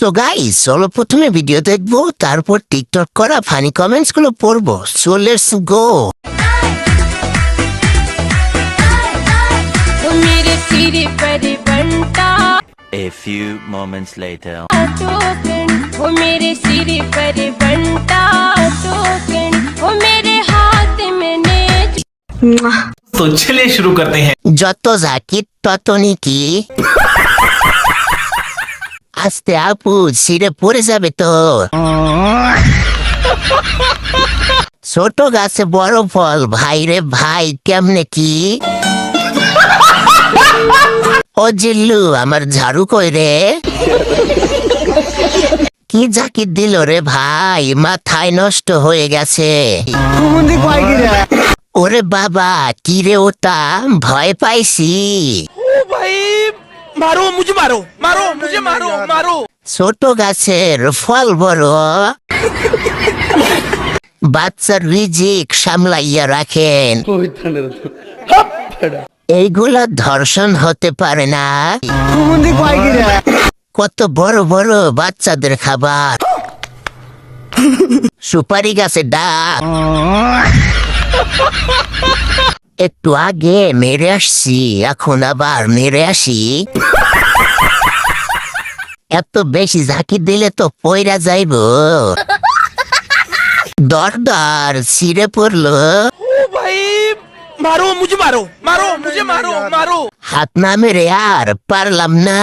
So guys চলো প্রথমে video দেখবো তারপর টিকটক করা ফানি কমেন্টস গুলো পড়বো সো লেটস গো ओ मेरे सिर पर बंटा A few moments later. Token वो मेरे सिर पर बंटा टोकन वो मेरे हाथ में ने तो चलिए शुरू करते हैं যত জাকির তত নিকি আস্তে আপু সিরে পড়ে যাবে তো। ছোট গাছে বড় ফল ভাই রে ভাই কেমনে কি? ও জিল্লু আমার ঝাড়ু কই রে? কি জাকির দিল রে ভাই মাথায় নষ্ট হয়ে গেছে। ওরে বাবা কি রে ওটা? ভয় পাইছি। মারো মুঝে মারো মারো মুঝে মারো মারো। ছোট গাছের ফল বড়। বাচ্চার রিজিক সামলাইয়া রাখেন। এইগুলা ধর্ষণ হতে পারে না। কত বড় বড় বাচ্চাদের খাবার। সুপারি গাছে ডাক। একটু আগে মেরে আসছি এখন আবার মেরে আসি। এত বেশি ঝাঁকি দিলে তো পয়রা যাইব। দরদার ছিঁড়ে পড়ল। হাত না মেরে আর পারলাম না।